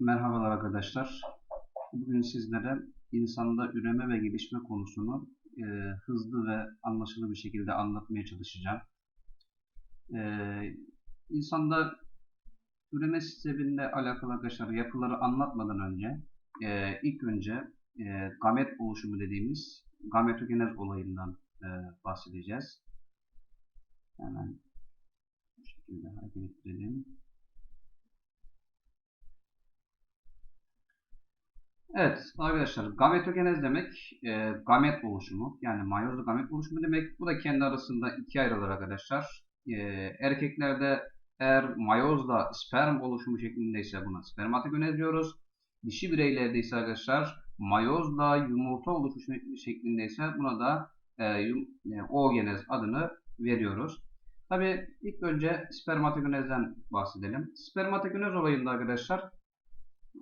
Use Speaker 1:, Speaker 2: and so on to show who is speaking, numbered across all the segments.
Speaker 1: Merhabalar arkadaşlar. Bugün sizlere insanda üreme ve gelişme konusunu e, hızlı ve anlaşılır bir şekilde anlatmaya çalışacağım. E, insanda üreme sistemiyle alakalı arkadaşlar yapıları anlatmadan önce e, ilk önce e, gamet oluşumu dediğimiz gametogenez olayından e, bahsedeceğiz. Hemen bu şekilde hareket ettirelim. Evet arkadaşlar gametogenez demek e, gamet oluşumu yani mayozlu gamet oluşumu demek. Bu da kendi arasında ikiye ayrılır arkadaşlar. E, erkeklerde eğer mayozla sperm oluşumu şeklindeyse buna spermatogenez diyoruz. Dişi bireylerde ise arkadaşlar mayozla yumurta oluşumu şeklindeyse buna da e, yum, e, oogenez adını veriyoruz. Tabi ilk önce spermatogenezden bahsedelim. Spermatogenez olayında arkadaşlar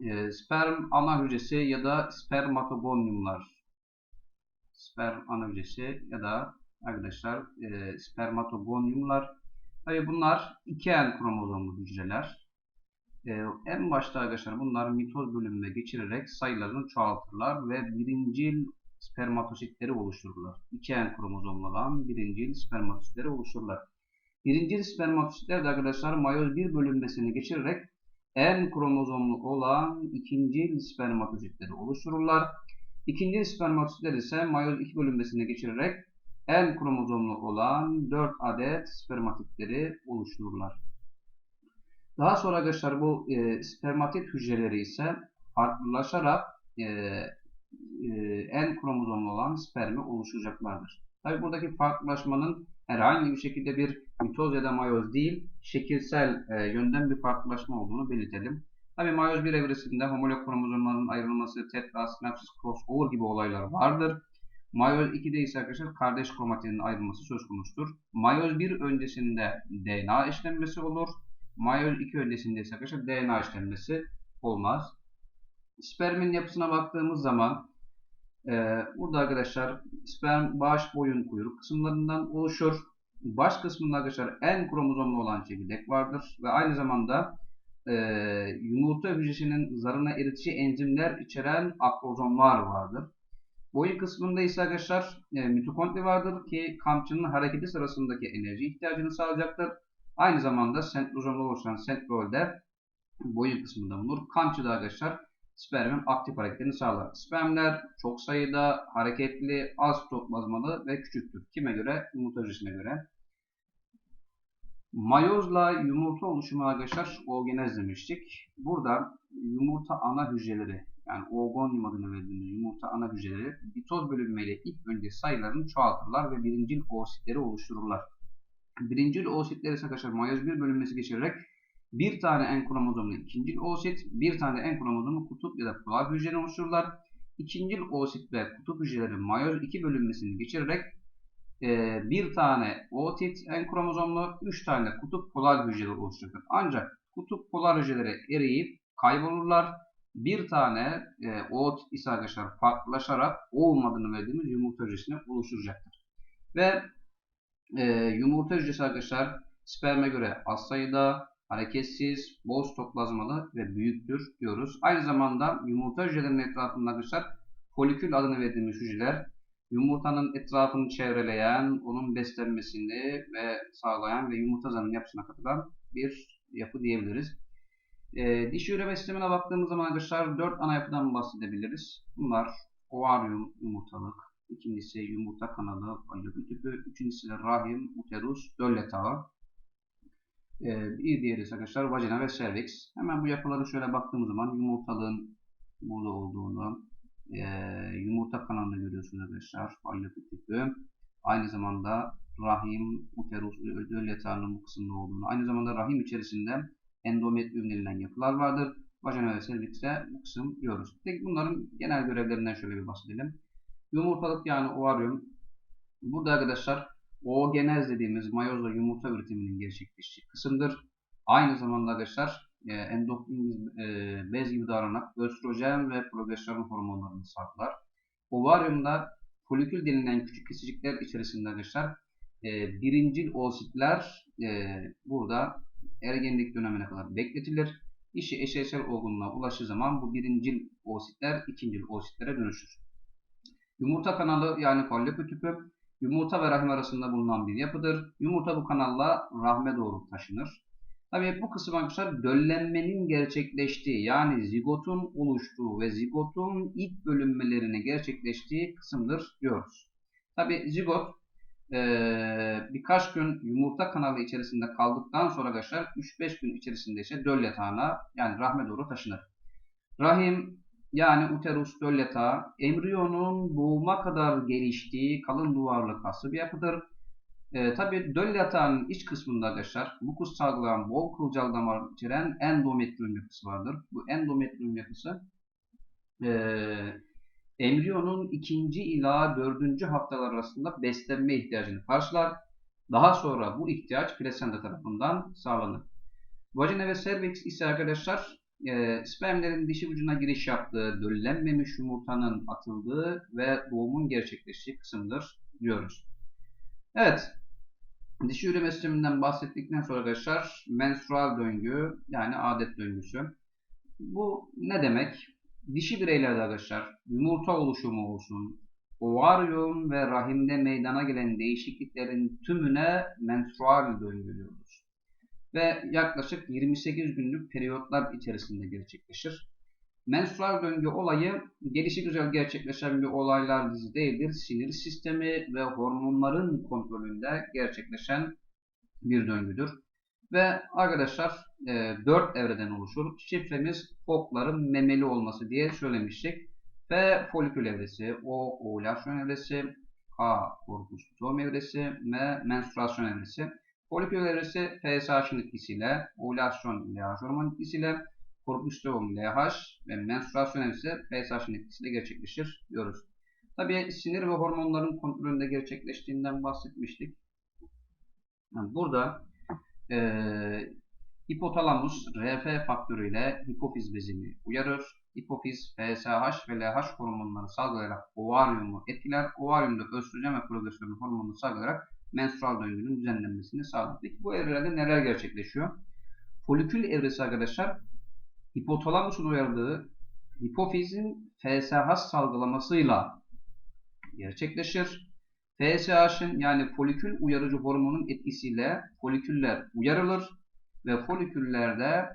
Speaker 1: e, sperm ana hücresi ya da spermatogoniumlar sperm ana hücresi ya da arkadaşlar e, spermatogoniumlar tabi bunlar iki en kromozomlu hücreler e, en başta arkadaşlar bunlar mitoz bölümüne geçirerek sayılarını çoğaltırlar ve birincil spermatositleri oluştururlar. İki en kromozomlu olan birincil spermatositleri oluştururlar. Birincil spermatositler de arkadaşlar mayoz bir bölünmesini geçirerek en kromozomlu olan ikinci spermatozitleri oluştururlar. İkinci spermatozitler ise mayoz 2 bölünmesine geçirerek en kromozomlu olan 4 adet spermatitleri oluştururlar. Daha sonra arkadaşlar bu e, spermatit hücreleri ise farklılaşarak e, en kromozomlu olan spermi oluşturacaklardır. Tabi buradaki farklılaşmanın herhangi bir şekilde bir mitoz ya da mayoz değil, şekilsel e, yönden bir farklılaşma olduğunu belirtelim. Tabi mayoz bir evresinde homolog kromozomların ayrılması, tetra, sinapsis, crossover gibi olaylar vardır. Mayoz 2'de ise arkadaşlar kardeş kromatinin ayrılması söz konusudur. Mayoz 1 öncesinde DNA işlenmesi olur. Mayoz 2 öncesinde ise arkadaşlar DNA işlenmesi olmaz. Spermin yapısına baktığımız zaman burada arkadaşlar sperm, baş, boyun, kuyruk kısımlarından oluşur. Baş kısmında arkadaşlar en kromozomlu olan çekirdek vardır ve aynı zamanda e, yumurta hücresinin zarına eritici enzimler içeren akrozomlar vardır. Boyun kısmında ise arkadaşlar e, mitokondri vardır ki kamçının hareketi sırasındaki enerji ihtiyacını sağlayacaktır. Aynı zamanda sentrozomlu oluşan sentrolde boyun kısmında bulunur. Kamçı da arkadaşlar spermin aktif hareketini sağlar. Spermler çok sayıda, hareketli, az sitoplazmalı ve küçüktür. Kime göre? Yumurta hücresine göre. Mayozla yumurta oluşumu arkadaşlar oogenez demiştik. Burada yumurta ana hücreleri yani oogonium adını verdiğimiz yumurta ana hücreleri mitoz bölünmeyle ilk önce sayılarını çoğaltırlar ve birincil oositleri oluştururlar. Birincil oositleri ise arkadaşlar mayoz bir bölünmesi geçirerek bir tane en kromozomlu ikincil oosit, bir tane en kromozomlu kutup ya da polar hücreni oluştururlar. İkincil oosit ve kutup hücreleri mayoz 2 bölünmesini geçirerek e, bir tane ootit en kromozomlu, 3 tane kutup polar hücreleri oluşturur. Ancak kutup polar hücreleri eriyip kaybolurlar. Bir tane e, ootit ise arkadaşlar farklılaşarak olmadığını verdiğimiz yumurta hücresini oluşturacaktır. Ve e, yumurta hücresi arkadaşlar sperme göre az sayıda, hareketsiz, bol stoplazmalı ve büyüktür diyoruz. Aynı zamanda yumurta hücrelerinin etrafında arkadaşlar folikül adını verdiğimiz hücreler yumurtanın etrafını çevreleyen, onun beslenmesini ve sağlayan ve yumurta zarının yapısına katılan bir yapı diyebiliriz. E, dişi üreme sistemine baktığımız zaman arkadaşlar 4 ana yapıdan bahsedebiliriz. Bunlar ovaryum yumurtalık, ikincisi yumurta kanalı, ayı tüpü, üçüncüsü de rahim, uterus, döl yatağı. Ee, bir diğeri ise arkadaşlar vajina ve cervix. Hemen bu yapıları şöyle baktığımız zaman yumurtalığın burada olduğunu, e, yumurta kanalını görüyorsunuz arkadaşlar. Fallopi tipi. Aynı zamanda rahim, uterus, ödül yatağının bu kısımda olduğunu, aynı zamanda rahim içerisinde endometrium denilen yapılar vardır. Vajina ve cervix'e bu kısım diyoruz. Peki bunların genel görevlerinden şöyle bir bahsedelim. Yumurtalık yani ovaryum. Burada arkadaşlar oogenez dediğimiz mayozla yumurta üretiminin gerçekleştiği kısımdır. Aynı zamanda arkadaşlar e, endokrin e, bez gibi davranan östrojen ve progesteron hormonlarını salgılar. Ovaryumda folikül denilen küçük kesicikler içerisinde arkadaşlar e, birincil oositler e, burada ergenlik dönemine kadar bekletilir. dişi eşeysel olgunluğa ulaştığı zaman bu birincil oositler ikincil oositlere dönüşür. Yumurta kanalı yani follikül tüpü yumurta ve rahim arasında bulunan bir yapıdır. Yumurta bu kanalla rahme doğru taşınır. Tabii bu kısım arkadaşlar döllenmenin gerçekleştiği yani zigotun oluştuğu ve zigotun ilk bölünmelerini gerçekleştiği kısımdır diyoruz. Tabii zigot e, birkaç gün yumurta kanalı içerisinde kaldıktan sonra arkadaşlar 3-5 gün içerisinde ise döl yatağına yani rahme doğru taşınır. Rahim yani uterus döl yatağı embriyonun doğuma kadar geliştiği kalın duvarlı kaslı bir yapıdır. E, Tabi döl iç kısmında arkadaşlar mukus salgılayan bol kılcal damar içeren endometrium yapısı vardır. Bu endometrium yapısı e, embriyonun ikinci ila dördüncü haftalar arasında beslenme ihtiyacını karşılar. Daha sonra bu ihtiyaç plasenta tarafından sağlanır. Vajina ve cervix ise arkadaşlar e, spermlerin dişi ucuna giriş yaptığı, döllenmemiş yumurtanın atıldığı ve doğumun gerçekleştiği kısımdır diyoruz. Evet, dişi üreme sisteminden bahsettikten sonra arkadaşlar menstrual döngü yani adet döngüsü. Bu ne demek? Dişi bireylerde arkadaşlar yumurta oluşumu olsun, ovaryum ve rahimde meydana gelen değişikliklerin tümüne menstrual döngü diyoruz. Ve yaklaşık 28 günlük periyotlar içerisinde gerçekleşir. Menstrual döngü olayı gelişi güzel gerçekleşen bir olaylar dizi değildir. Sinir sistemi ve hormonların kontrolünde gerçekleşen bir döngüdür. Ve arkadaşlar e, 4 evreden oluşur. Şifremiz fokların memeli olması diye söylemiştik. F folikül evresi, O ovülasyon evresi, K korpus evresi ve menstruasyon evresi. Folikül evresi FSH'ın etkisiyle, ovülasyon LH hormon etkisiyle, korpus luteum LH ve menstruasyon evresi FSH'ın etkisiyle gerçekleşir diyoruz. Tabii sinir ve hormonların kontrolünde gerçekleştiğinden bahsetmiştik. Burada e, hipotalamus RF faktörüyle hipofiz bezini uyarır. Hipofiz, FSH ve LH hormonları salgılayarak ovaryumu etkiler. Ovaryumda östrojen ve progesteron hormonunu salgılayarak menstrual döngünün düzenlenmesini sağlar. Peki bu evrelerde neler gerçekleşiyor? Folikül evresi arkadaşlar hipotalamusun uyardığı hipofizin FSH salgılamasıyla gerçekleşir. FSH'ın yani folikül uyarıcı hormonun etkisiyle foliküller uyarılır ve foliküllerde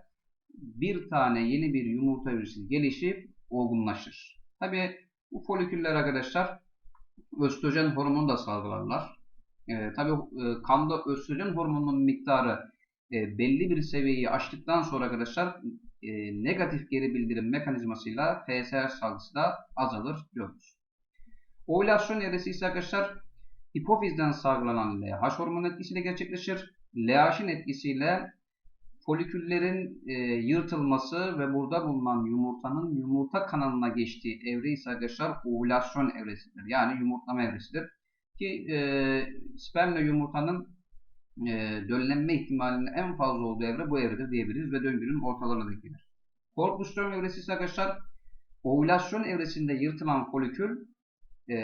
Speaker 1: bir tane yeni bir yumurta hücresi gelişip olgunlaşır. Tabi bu foliküller arkadaşlar östrojen hormonu da salgılarlar. E, Tabi e, kanda östrojen hormonunun miktarı e, belli bir seviyeyi aştıktan sonra arkadaşlar e, negatif geri bildirim mekanizmasıyla FSH salgısı da azalır diyoruz. Ovülasyon evresi ise arkadaşlar hipofizden salgılanan LH hormonu etkisiyle gerçekleşir. LH'in etkisiyle foliküllerin e, yırtılması ve burada bulunan yumurtanın yumurta kanalına geçtiği evre ise arkadaşlar ovülasyon evresidir. Yani yumurtlama evresidir. Ki e, spermle yumurtanın e, döllenme ihtimalinin en fazla olduğu evre bu evredir diyebiliriz ve döngünün ortalarına denk gelir. Korpus evresi ise arkadaşlar ovülasyon evresinde yırtılan folikül e,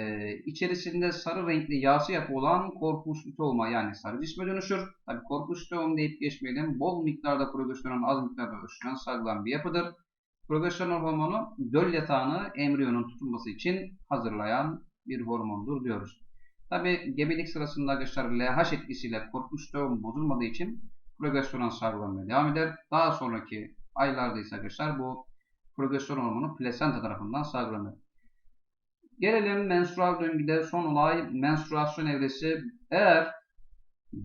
Speaker 1: içerisinde sarı renkli yağsı yapı olan korpus luteuma yani sarı cisme dönüşür. Tabi korpus deyip geçmeyelim. Bol miktarda progesteron, az miktarda östrojen salgılanan bir yapıdır. Progesteron hormonu döl yatağını embriyonun tutulması için hazırlayan bir hormondur diyoruz. Tabi gebelik sırasında arkadaşlar LH etkisiyle korpus luteum bozulmadığı için progesteron salgılanmaya devam eder. Daha sonraki aylarda ise arkadaşlar bu progesteron hormonu plasenta tarafından salgılanır. Gelelim menstrual döngüde son olay menstruasyon evresi. Eğer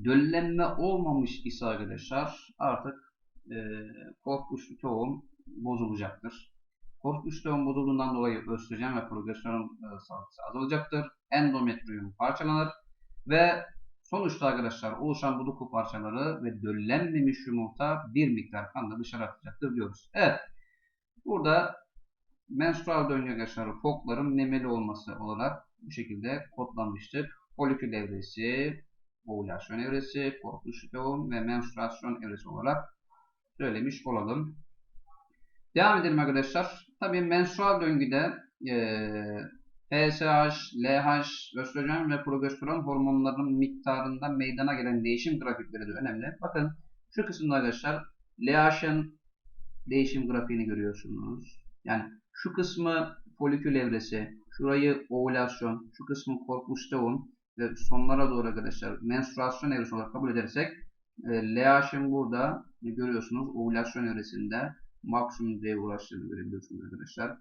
Speaker 1: döllenme olmamış ise arkadaşlar artık e, korpus luteum bozulacaktır. Korpus luteum bozulduğundan dolayı östrojen ve progesteron e, salgısı azalacaktır. Endometrium parçalanır ve sonuçta arkadaşlar oluşan bu doku parçaları ve döllenmemiş yumurta bir miktar kanla dışarı atacaktır diyoruz. Evet. Burada menstrual döngü arkadaşlar fokların memeli olması olarak bu şekilde kodlanmıştır. Folikül evresi, ovülasyon evresi, korpus luteum ve menstruasyon evresi olarak söylemiş olalım. Devam edelim arkadaşlar. Tabii menstrual döngüde e, FSH, LH, östrojen ve progesteron hormonlarının miktarında meydana gelen değişim grafikleri de önemli. Bakın şu kısımda arkadaşlar LH'ın değişim grafiğini görüyorsunuz. Yani şu kısmı folikül evresi, şurayı ovülasyon, şu kısmı korpus doğum ve sonlara doğru arkadaşlar menstruasyon evresi olarak kabul edersek e, LH'ın burada görüyorsunuz ovülasyon evresinde maksimum düzeye ulaştığını görebiliyorsunuz arkadaşlar.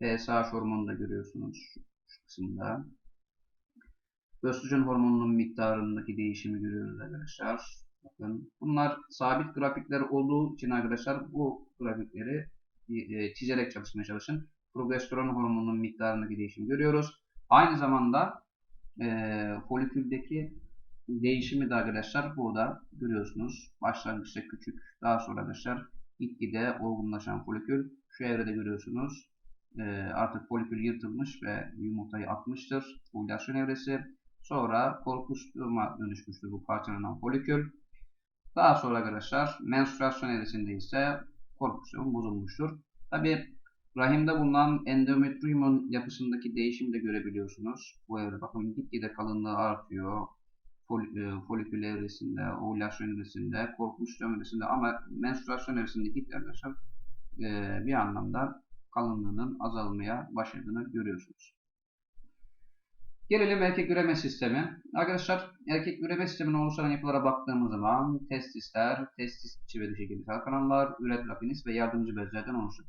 Speaker 1: PSH hormonunu da görüyorsunuz şu, şu kısımda. Östrojen hormonunun miktarındaki değişimi görüyoruz arkadaşlar. Bakın bunlar sabit grafikler olduğu için arkadaşlar bu grafikleri e, çizerek çalışmaya çalışın. Progesteron hormonunun miktarındaki değişimi görüyoruz. Aynı zamanda e, foliküldeki değişimi de arkadaşlar burada görüyorsunuz. Başlangıçta küçük daha sonra arkadaşlar gitgide olgunlaşan folikül şu evrede görüyorsunuz. E, artık folikül yırtılmış ve yumurtayı atmıştır. Ovülasyon evresi. Sonra korpusuma dönüşmüştür bu parçalanan folikül. Daha sonra arkadaşlar menstruasyon evresinde ise korpusyon bozulmuştur. Tabi rahimde bulunan endometriumun yapısındaki değişimi de görebiliyorsunuz. Bu evre bakın gitgide kalınlığı artıyor. Fol, e, folikül evresinde, ovülasyon evresinde, korpusyon evresinde ama menstruasyon evresinde gitgide arkadaşlar e, bir anlamda kalınlığının azalmaya başladığını görüyorsunuz. Gelelim erkek üreme sistemi. Arkadaşlar erkek üreme sisteminin oluşan yapılara baktığımız zaman testisler, testis içi ve dışı genital kanallar, üretra penis ve yardımcı bezlerden oluşur.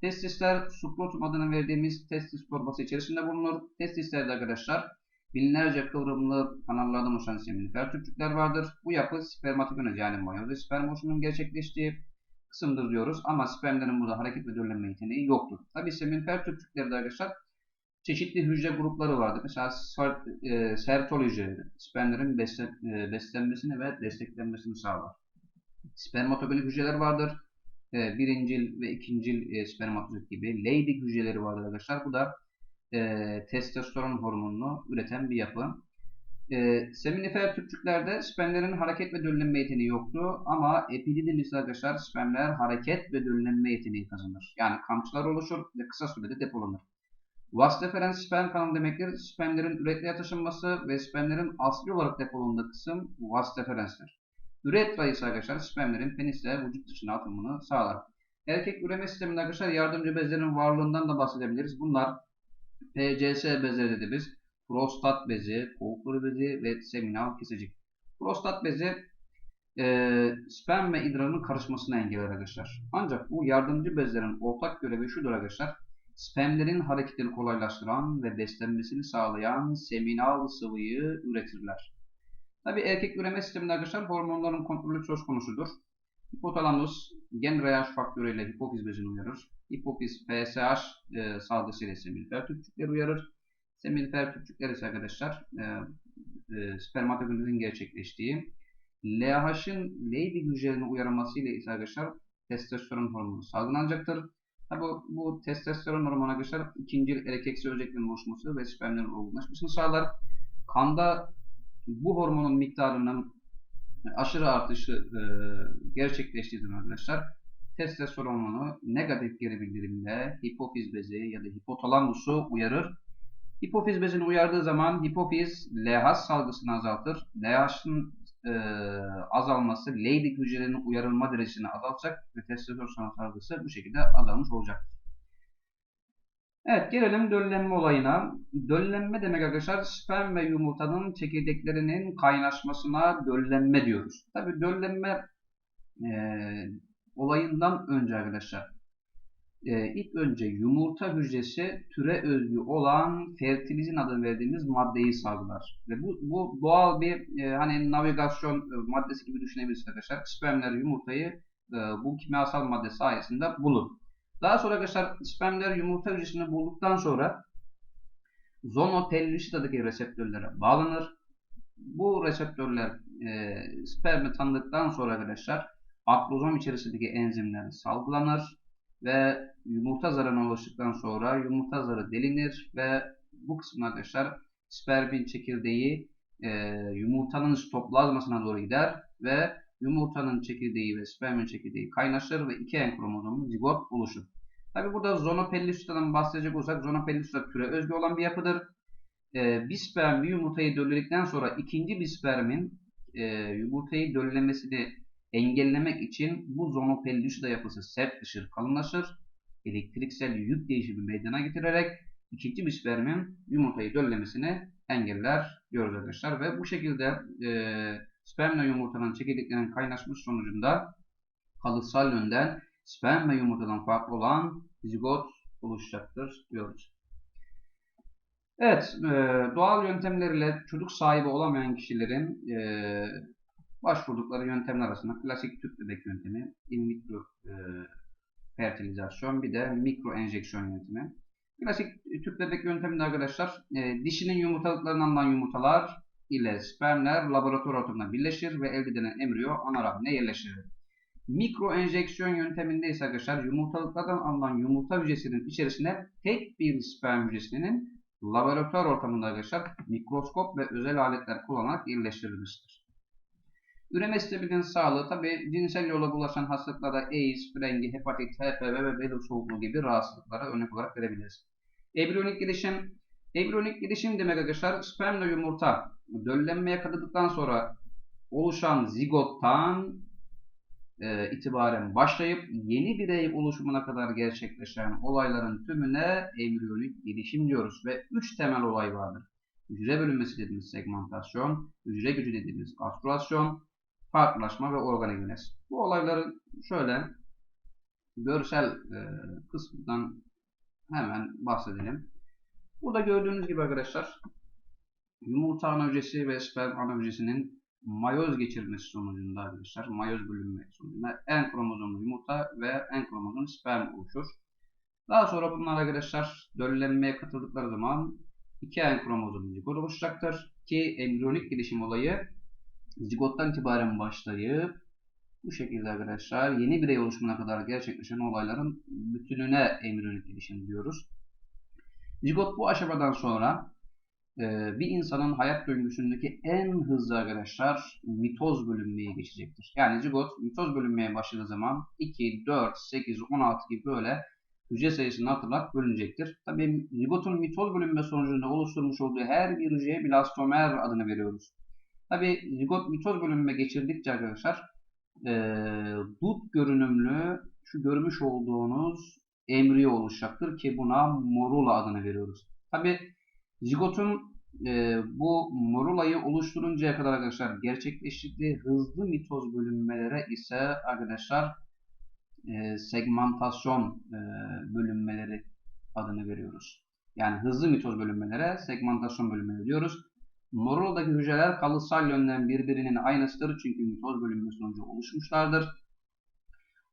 Speaker 1: Testisler skrotum adını verdiğimiz testis torbası içerisinde bulunur. Testislerde arkadaşlar binlerce kıvrımlı kanallardan oluşan seminifer tüpçükler vardır. Bu yapı spermatogenez yani mayoz sperm oluşumunun gerçekleştiği kısımdır diyoruz. Ama spermlerin burada hareket ve döllenme yeteneği yoktur. Tabi seminifer tüpçüklerde arkadaşlar çeşitli hücre grupları vardır. Mesela e, sertol spermlerin e, beslenmesini ve desteklenmesini sağlar. Spermatogenik hücreler vardır. E, birincil ve ikincil spermatozoid gibi. Leydig hücreleri vardır arkadaşlar. Bu da e, testosteron hormonunu üreten bir yapı. E, seminifer tüpçüklerde spermlerin hareket ve döllenme yeteneği yoktu ama epididimizde arkadaşlar spermler hareket ve döllenme yeteneği kazanır. Yani kamçılar oluşur ve kısa sürede depolanır. Vas deferens sperm kanalı demektir. Spermlerin üretlere taşınması ve spermlerin asli olarak depolandığı kısım vas deferenstir. Üretra ise arkadaşlar spermlerin penisle vücut dışına atılımını sağlar. Erkek üreme sisteminde arkadaşlar yardımcı bezlerin varlığından da bahsedebiliriz. Bunlar PCS bezleri dediğimiz prostat bezi, kovukları bezi ve seminal kesecik. Prostat bezi e, sperm ve idrarın karışmasını engeller arkadaşlar. Ancak bu yardımcı bezlerin ortak görevi şudur arkadaşlar spermlerin hareketini kolaylaştıran ve beslenmesini sağlayan seminal sıvıyı üretirler. Tabi erkek üreme sisteminde arkadaşlar hormonların kontrolü söz konusudur. Hipotalamus gen reyaj faktörüyle hipofiz bezini uyarır. Hipofiz PSH e, salgısıyla seminifer tüpçükleri uyarır. Seminifer tüpçükler ise arkadaşlar e, e, spermatogenezin gerçekleştiği LH'ın Leydig hücrelerini uyarmasıyla ise arkadaşlar testosteron hormonu salgılanacaktır. Tabi bu testosteron hormonu arkadaşlar ikinci erkeksi özelliklerin oluşması ve spermlerin olgunlaşmasını sağlar. Kanda bu hormonun miktarının aşırı artışı e, gerçekleştiği zaman arkadaşlar testosteron hormonu negatif geri bildirimle hipofiz bezi ya da hipotalamusu uyarır. Hipofiz bezini uyardığı zaman hipofiz LH salgısını azaltır. LH'ın e, azalması Leydig hücrelerinin uyarılma derecesini azaltacak ve testosteron salgısı bu şekilde azalmış olacak. Evet gelelim döllenme olayına. Döllenme demek arkadaşlar sperm ve yumurtanın çekirdeklerinin kaynaşmasına döllenme diyoruz. Tabi döllenme e, olayından önce arkadaşlar e, ilk önce yumurta hücresi türe özgü olan fertilizin adını verdiğimiz maddeyi salgılar. Ve bu, bu doğal bir e, hani navigasyon e, maddesi gibi düşünebilirsiniz arkadaşlar. Spermler yumurtayı e, bu kimyasal madde sayesinde bulur. Daha sonra arkadaşlar spermler yumurta hücresini bulduktan sonra zonopellucida'daki reseptörlere bağlanır. Bu reseptörler e, spermi tanıdıktan sonra arkadaşlar aklozom içerisindeki enzimler salgılanır ve yumurta zarına ulaştıktan sonra yumurta zarı delinir ve bu kısmın arkadaşlar spermin çekirdeği e, yumurtanın stoplazmasına doğru gider ve yumurtanın çekirdeği ve spermin çekirdeği kaynaşır ve iki en kromozomu zigot oluşur. Tabi burada zonopellucida'dan bahsedecek olsak zonopellucida türe özgü olan bir yapıdır. E, bir sperm bir yumurtayı dölledikten sonra ikinci bir spermin e, yumurtayı döllemesini engellemek için bu zonopellucida yapısı sertleşir, kalınlaşır. Elektriksel yük değişimi meydana getirerek ikinci bir spermin yumurtayı döllemesini engeller diyoruz arkadaşlar. Ve bu şekilde e, spermle yumurtanın çekirdeklerinin kaynaşmış sonucunda kalıtsal yönden sperm ve yumurtadan farklı olan zigot oluşacaktır diyoruz. Evet, e, doğal yöntemlerle çocuk sahibi olamayan kişilerin e, başvurdukları yöntemler arasında klasik tüp bebek yöntemi, in vitro e, fertilizasyon, bir de mikro enjeksiyon yöntemi. Klasik tüp bebek yönteminde arkadaşlar dişinin yumurtalıklarından alınan yumurtalar ile spermler laboratuvar ortamında birleşir ve elde edilen embriyo ana rahmine yerleştirilir. Mikro enjeksiyon yönteminde ise arkadaşlar yumurtalıklardan alınan yumurta hücresinin içerisine tek bir sperm hücresinin laboratuvar ortamında arkadaşlar mikroskop ve özel aletler kullanarak yerleştirilmiştir. Üreme sisteminin sağlığı tabi cinsel yola bulaşan hastalıklara AIDS, frengi, hepatit, HPV ve bel soğukluğu gibi rahatsızlıklara örnek olarak verebiliriz. Embriyonik gelişim Embriyonik gelişim demek arkadaşlar spermle yumurta döllenmeye katıldıktan sonra oluşan zigottan e, itibaren başlayıp yeni birey oluşumuna kadar gerçekleşen olayların tümüne embriyonik gelişim diyoruz. Ve üç temel olay vardır. Hücre bölünmesi dediğimiz segmentasyon, hücre gücü dediğimiz gastrülasyon, farklılaşma ve organigenez. Bu olayların şöyle görsel e, kısmından hemen bahsedelim. Burada gördüğünüz gibi arkadaşlar yumurta ana ve sperm ana mayoz geçirmesi sonucunda arkadaşlar mayoz bölünme sonucunda en kromozomlu yumurta ve en kromozomlu sperm oluşur. Daha sonra bunlar arkadaşlar döllenmeye katıldıkları zaman iki en kromozomlu zigot oluşacaktır. Ki embriyonik gelişim olayı zigottan itibaren başlayıp bu şekilde arkadaşlar yeni birey oluşumuna kadar gerçekleşen olayların bütününe embriyonik gelişim diyoruz. Zigot bu aşamadan sonra bir insanın hayat döngüsündeki en hızlı arkadaşlar mitoz bölünmeye geçecektir. Yani zigot mitoz bölünmeye başladığı zaman 2, 4, 8, 16 gibi böyle hücre sayısını hatırlat bölünecektir. Tabii zigotun mitoz bölünme sonucunda oluşturmuş olduğu her bir hücreye blastomer adını veriyoruz. Tabii zigot mitoz bölünme geçirdikçe arkadaşlar e, dut görünümlü şu görmüş olduğunuz embriyo oluşacaktır ki buna morula adını veriyoruz. Tabi zigotun e, bu morulayı oluşturuncaya kadar arkadaşlar gerçekleştirdiği hızlı mitoz bölünmelere ise arkadaşlar e, segmentasyon e, bölünmeleri adını veriyoruz. Yani hızlı mitoz bölünmelere segmentasyon bölünmeleri diyoruz. Moruladaki hücreler kalıtsal yönden birbirinin aynısıdır çünkü mitoz bölünme sonucu oluşmuşlardır.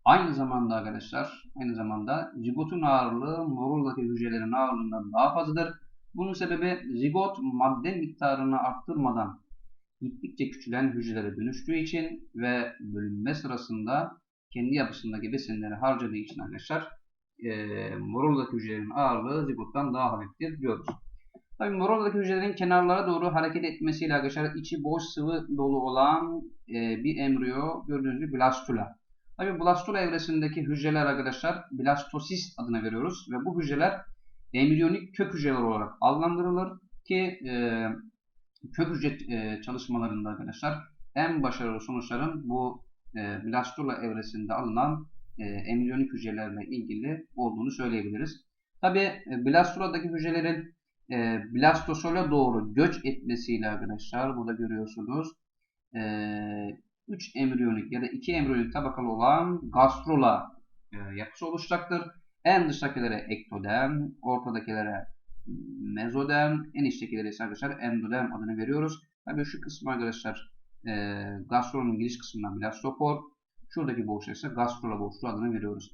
Speaker 1: Aynı zamanda arkadaşlar, aynı zamanda zigotun ağırlığı moruldaki hücrelerin ağırlığından daha fazladır. Bunun sebebi zigot madde miktarını arttırmadan gittikçe küçülen hücrelere dönüştüğü için ve bölünme sırasında kendi yapısındaki besinleri harcadığı için arkadaşlar e, moruldaki hücrelerin ağırlığı zigottan daha hafiftir diyoruz. Tabi moruldaki hücrelerin kenarlara doğru hareket etmesiyle arkadaşlar içi boş sıvı dolu olan e, bir embriyo gördüğünüz gibi blastula. Tabi blastula evresindeki hücreler arkadaşlar blastosist adına veriyoruz ve bu hücreler embriyonik kök hücreler olarak adlandırılır ki e, kök hücre e, çalışmalarında arkadaşlar en başarılı sonuçların bu e, blastula evresinde alınan e, embriyonik hücrelerle ilgili olduğunu söyleyebiliriz. Tabi e, blastula'daki hücrelerin e, blastosole doğru göç etmesiyle arkadaşlar burada görüyorsunuz e, 3 embriyonik ya da 2 embriyonik tabakalı olan gastrula e, yapısı oluşacaktır. En dıştakilere ektodem, ortadakilere mezodem, en içtekilere ise arkadaşlar endodem adını veriyoruz. Tabii şu kısmı arkadaşlar e, gastrolun giriş kısmından blastopor, şuradaki boşluğa ise gastrula boşluğu adını veriyoruz.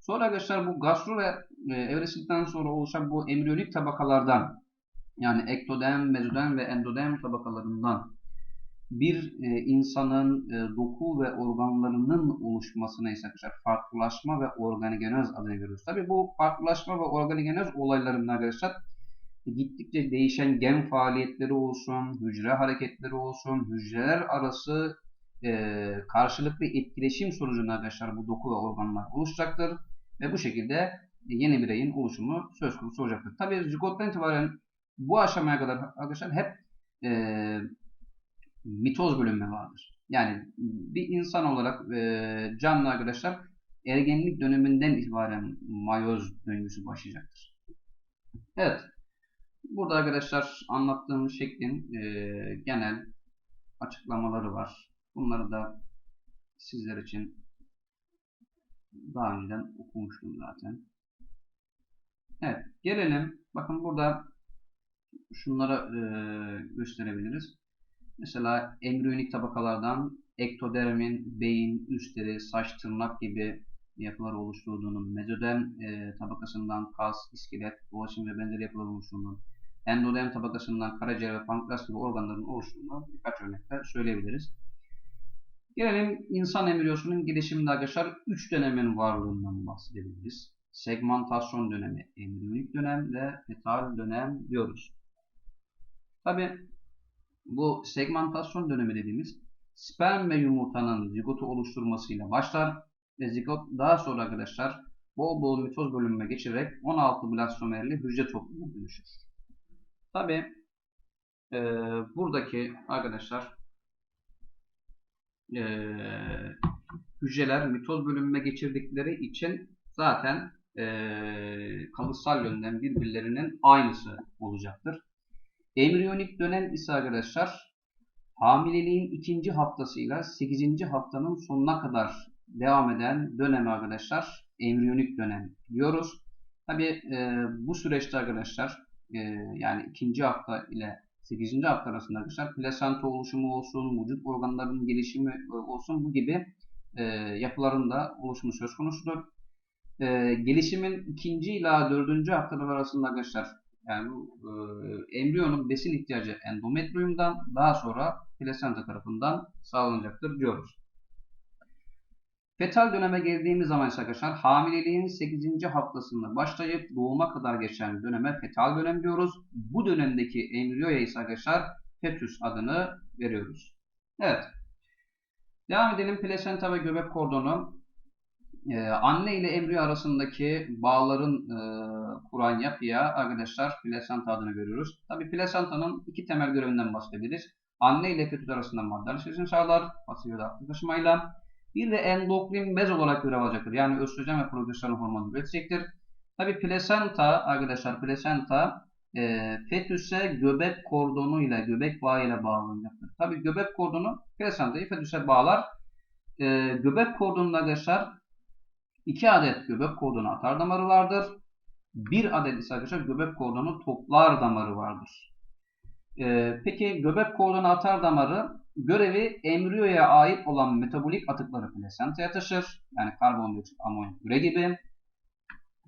Speaker 1: Sonra arkadaşlar bu gastrula e, evresinden sonra oluşan bu embriyonik tabakalardan yani ektodem, mezodem ve endodem tabakalarından bir e, insanın e, doku ve organlarının oluşmasına ise arkadaşlar farklılaşma ve organigenez adını veriyoruz. Tabi bu farklılaşma ve organigenez olaylarında arkadaşlar gittikçe değişen gen faaliyetleri olsun, hücre hareketleri olsun, hücreler arası e, karşılıklı etkileşim sonucunda arkadaşlar bu doku ve organlar oluşacaktır. Ve bu şekilde yeni bireyin oluşumu söz konusu olacaktır. Tabi zigottan itibaren bu aşamaya kadar arkadaşlar hep e, mitoz bölünme vardır. Yani bir insan olarak e, canlı arkadaşlar ergenlik döneminden itibaren mayoz döngüsü başlayacaktır. Evet. Burada arkadaşlar anlattığım şeklin e, genel açıklamaları var. Bunları da sizler için daha önceden okumuştum zaten. Evet. Gelelim. Bakın burada şunlara e, gösterebiliriz. Mesela embriyonik tabakalardan ektodermin, beyin, üst deri, saç, tırnak gibi yapılar oluşturduğunun, mezoderm e, tabakasından kas, iskelet, dolaşım ve benzeri yapılar oluşturduğunun, endoderm tabakasından karaciğer ve pankreas gibi organların oluşturduğunu birkaç örnekler söyleyebiliriz. Gelelim insan embriyosunun gelişiminde arkadaşlar 3 dönemin varlığından bahsedebiliriz. Segmentasyon dönemi, embriyonik dönem ve fetal dönem diyoruz. Tabi bu segmentasyon dönemi dediğimiz sperm ve yumurtanın zigotu oluşturmasıyla başlar ve zigot daha sonra arkadaşlar bol bol mitoz bölünme geçirerek 16 blastomerli hücre topluluğuna dönüşür. Tabi e, buradaki arkadaşlar e, hücreler mitoz bölünme geçirdikleri için zaten e, kalıtsal yönden birbirlerinin aynısı olacaktır. Embriyonik dönem ise arkadaşlar hamileliğin ikinci haftasıyla 8. haftanın sonuna kadar devam eden dönemi arkadaşlar embriyonik dönem diyoruz. Tabi e, bu süreçte arkadaşlar e, yani ikinci hafta ile 8. hafta arasında arkadaşlar plasenta oluşumu olsun, vücut organlarının gelişimi e, olsun bu gibi e, yapıların da oluşumu söz konusudur. E, gelişimin ikinci ila dördüncü haftalar arasında arkadaşlar yani bu e, embriyonun besin ihtiyacı endometriumdan daha sonra plasenta tarafından sağlanacaktır diyoruz. Fetal döneme geldiğimiz zaman ise arkadaşlar hamileliğin 8. haftasında başlayıp doğuma kadar geçen döneme fetal dönem diyoruz. Bu dönemdeki embriyoya ise arkadaşlar fetüs adını veriyoruz. Evet. Devam edelim. Plasenta ve göbek kordonu. Ee, anne ile embriyo arasındaki bağların e, kuran yapıya arkadaşlar plasenta adını veriyoruz. Tabi plasentanın iki temel görevinden bahsederiz. Anne ile fetüs arasında madde alışverişini sağlar. Pasif da aktif taşımayla. Bir de endokrin bez olarak görev alacaktır. Yani östrojen ve progesteron hormonu üretecektir. Tabi plasenta arkadaşlar plasenta e, fetüse göbek kordonu ile göbek bağı ile bağlanacaktır. Tabi göbek kordonu plasentayı fetüse bağlar. E, göbek kordonunda arkadaşlar 2 adet göbek kordonu atar damarı vardır. 1 adet ise arkadaşlar göbek kordonu toplar damarı vardır. Ee, peki göbek kordonu atar damarı görevi embriyoya ait olan metabolik atıkları plasentaya taşır. Yani karbondioksit, amonyak, üre gibi.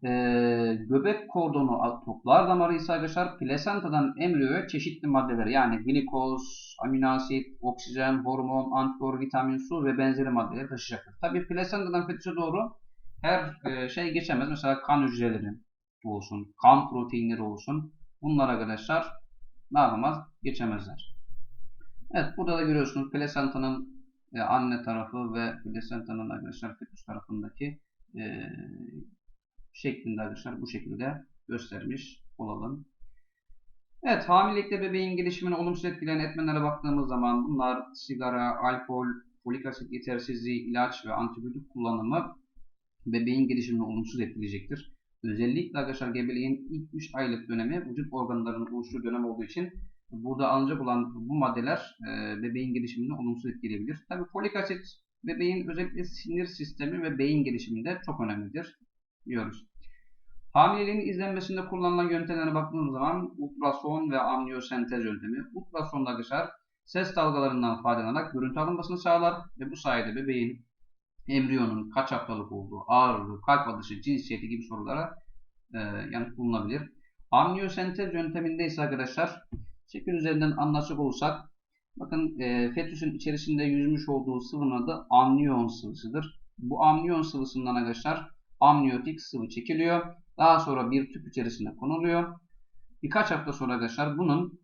Speaker 1: Ee, göbek kordonu toplar damarı ise arkadaşlar plasentadan embriyoya çeşitli maddeler yani glikoz, amino asit, oksijen, hormon, antikor, vitamin, su ve benzeri maddeleri taşıyacaktır. Tabi plasentadan fetüse doğru her e, şey geçemez. Mesela kan hücreleri olsun, kan proteinleri olsun. Bunlar arkadaşlar ne yapamaz? Geçemezler. Evet burada da görüyorsunuz plasentanın e, anne tarafı ve plasentanın arkadaşlar fetüs tarafındaki e, şeklinde arkadaşlar bu şekilde göstermiş olalım. Evet hamilelikte bebeğin gelişimine olumsuz etkileyen etmenlere baktığımız zaman bunlar sigara, alkol, folik asit yetersizliği, ilaç ve antibiyotik kullanımı bebeğin gelişimini olumsuz etkileyecektir. Özellikle arkadaşlar gebeliğin ilk 3 aylık dönemi vücut organlarının oluştuğu dönem olduğu için burada alınacak olan bu maddeler e, bebeğin gelişimini olumsuz etkileyebilir. Tabi folik asit bebeğin özellikle sinir sistemi ve beyin gelişiminde çok önemlidir diyoruz. Hamileliğin izlenmesinde kullanılan yöntemlere baktığımız zaman ultrason ve amniyosentez yöntemi. Ultrasonda arkadaşlar ses dalgalarından faydalanarak görüntü alınmasını sağlar ve bu sayede bebeğin embriyonun kaç haftalık olduğu, ağırlığı, kalp atışı, cinsiyeti gibi sorulara e, yanıt bulunabilir. Amniyosentez yönteminde ise arkadaşlar şekil üzerinden anlaşacak olursak bakın e, fetüsün içerisinde yüzmüş olduğu sıvının adı amniyon sıvısıdır. Bu amniyon sıvısından arkadaşlar amniyotik sıvı çekiliyor. Daha sonra bir tüp içerisinde konuluyor. Birkaç hafta sonra arkadaşlar bunun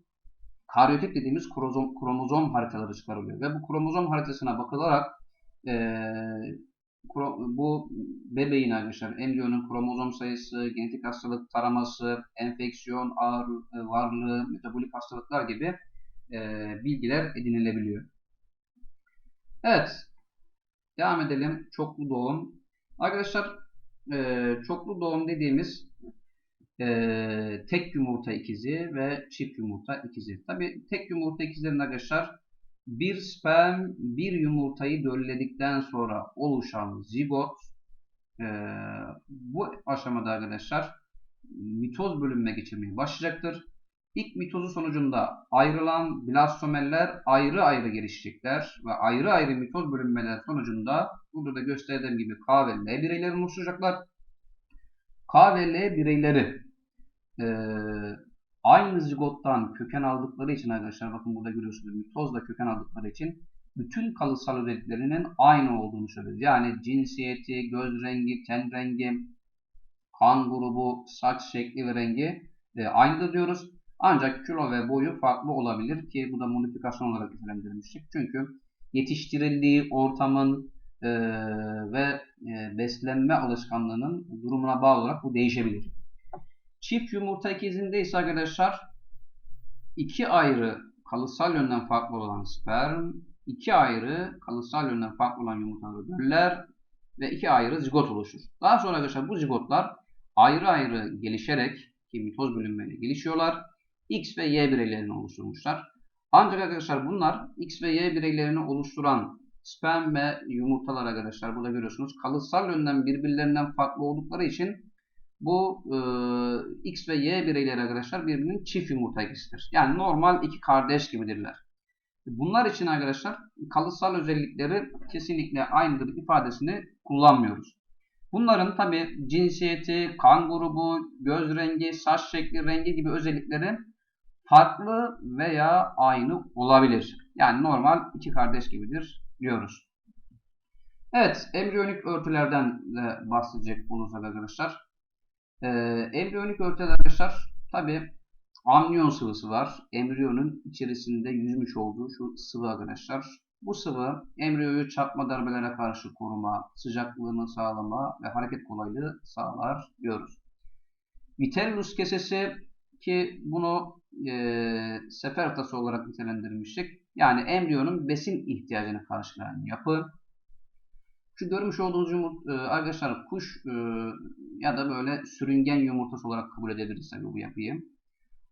Speaker 1: karyotip dediğimiz kromozom, kromozom haritaları çıkarılıyor. Ve bu kromozom haritasına bakılarak bu bebeğin arkadaşlar embriyonun kromozom sayısı, genetik hastalık taraması, enfeksiyon ağır e, varlığı, metabolik hastalıklar gibi e, bilgiler edinilebiliyor. Evet. Devam edelim. Çoklu doğum. Arkadaşlar e, çoklu doğum dediğimiz tek yumurta ikizi ve çift yumurta ikizi. Tabi tek yumurta ikizlerin arkadaşlar bir sperm bir yumurtayı dölledikten sonra oluşan zigot e, bu aşamada arkadaşlar mitoz bölünme geçirmeye başlayacaktır. İlk mitozu sonucunda ayrılan blastomeller ayrı ayrı gelişecekler ve ayrı ayrı mitoz bölünmeler sonucunda burada da gösterdiğim gibi K ve L bireyleri oluşturacaklar. K ve L bireyleri e, aynı zigottan köken aldıkları için arkadaşlar bakın burada görüyorsunuz mitozla köken aldıkları için bütün kalıtsal özelliklerinin aynı olduğunu söylüyoruz. Yani cinsiyeti, göz rengi, ten rengi, kan grubu, saç şekli ve rengi e, aynıdır diyoruz. Ancak kilo ve boyu farklı olabilir ki bu da modifikasyon olarak nitelendirilmiştir. Çünkü yetiştirildiği ortamın e, ve e, beslenme alışkanlığının durumuna bağlı olarak bu değişebilir. Çift yumurta ikizinde ise arkadaşlar iki ayrı kalıtsal yönden farklı olan sperm, iki ayrı kalıtsal yönden farklı olan yumurtaları döller ve iki ayrı zigot oluşur. Daha sonra arkadaşlar bu zigotlar ayrı ayrı gelişerek ki mitoz bölünmeyle gelişiyorlar. X ve Y bireylerini oluşturmuşlar. Ancak arkadaşlar bunlar X ve Y bireylerini oluşturan sperm ve yumurtalar arkadaşlar burada görüyorsunuz. Kalıtsal yönden birbirlerinden farklı oldukları için bu e, X ve Y bireyleri arkadaşlar birbirinin çift yumurta ikisidir. Yani normal iki kardeş gibidirler. Bunlar için arkadaşlar kalıtsal özellikleri kesinlikle aynıdır ifadesini kullanmıyoruz. Bunların tabi cinsiyeti, kan grubu, göz rengi, saç şekli, rengi gibi özellikleri farklı veya aynı olabilir. Yani normal iki kardeş gibidir diyoruz. Evet, embriyonik örtülerden de bahsedecek olursak arkadaşlar. Ee, embriyonik örtüler arkadaşlar tabi amniyon sıvısı var. Embriyonun içerisinde yüzmüş olduğu şu sıvı arkadaşlar. Bu sıvı embriyoyu çarpma darbelere karşı koruma, sıcaklığını sağlama ve hareket kolaylığı sağlar diyoruz. Vitellus kesesi ki bunu e, sefer atası olarak nitelendirmiştik. Yani embriyonun besin ihtiyacını karşılayan yapı. Şu görmüş olduğunuz yumurt, e, arkadaşlar kuş e, ya da böyle sürüngen yumurtası olarak kabul edebiliriz tabii bu yapıyı.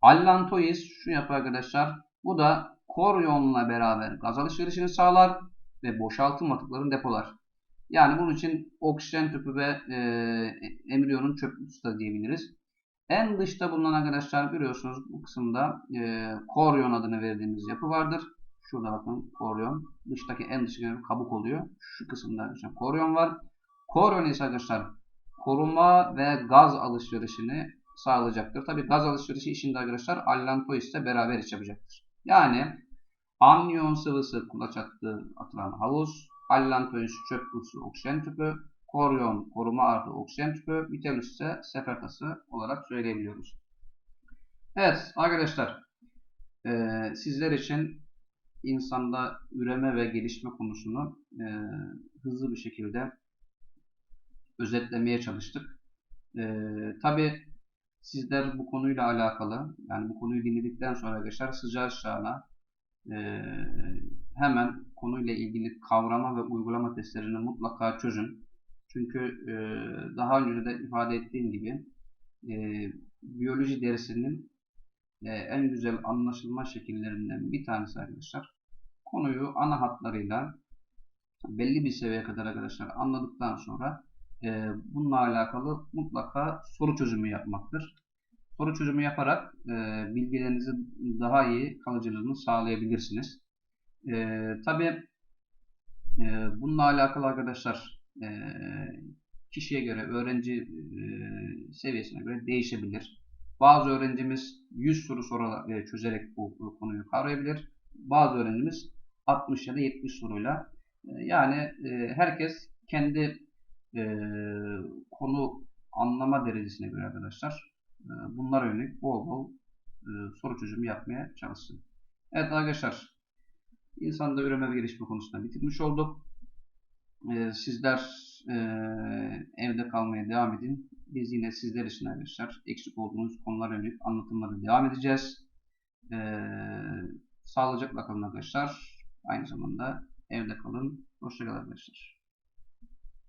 Speaker 1: Allantois şu yapı arkadaşlar. Bu da koryonla beraber gaz alışverişini sağlar ve boşaltım atıklarını depolar. Yani bunun için oksijen tüpü ve e, embriyonun çöplüsü da diyebiliriz. En dışta bulunan arkadaşlar görüyorsunuz bu kısımda e, koryon adını verdiğimiz yapı vardır. Şurada bakın koryon. Dıştaki en dıştaki kabuk oluyor. Şu kısımda arkadaşlar koryon var. Koryon ise arkadaşlar koruma ve gaz alışverişini sağlayacaktır. Tabi gaz alışverişi işinde arkadaşlar allantois ile beraber iş yapacaktır. Yani amniyon sıvısı kulaç attığı atılan havuz, allantois çöp kutusu oksijen tüpü, koryon koruma artı oksijen tüpü, vitellus ise sefertası olarak söyleyebiliyoruz. Evet arkadaşlar e, sizler için insanda üreme ve gelişme konusunu e, hızlı bir şekilde özetlemeye çalıştık. E, Tabi sizler bu konuyla alakalı yani bu konuyu dinledikten sonra arkadaşlar sıcağı sıcağına e, hemen konuyla ilgili kavrama ve uygulama testlerini mutlaka çözün. Çünkü e, daha önce de ifade ettiğim gibi e, biyoloji dersinin e, en güzel anlaşılma şekillerinden bir tanesi arkadaşlar. Konuyu ana hatlarıyla belli bir seviyeye kadar arkadaşlar anladıktan sonra e, bununla alakalı mutlaka soru çözümü yapmaktır. Soru çözümü yaparak e, bilgilerinizi daha iyi kalıcılığını sağlayabilirsiniz. E, Tabi e, bununla alakalı arkadaşlar e, kişiye göre, öğrenci e, seviyesine göre değişebilir. Bazı öğrencimiz 100 soru soru e, çözerek bu, bu konuyu kavrayabilir. Bazı öğrencimiz 60 ya da 70 soruyla. E, yani e, herkes kendi e, konu anlama derecesine göre arkadaşlar e, bunlara yönelik bol bol soru çözümü yapmaya çalışsın. Evet arkadaşlar insanda üreme ve gelişme konusunda bitirmiş olduk. Sizler evde kalmaya devam edin. Biz yine sizler için arkadaşlar eksik olduğunuz konulara yönelik anlatımlara devam edeceğiz. Sağlıcakla kalın arkadaşlar. Aynı zamanda Evde kalın. Hoşçakalın arkadaşlar.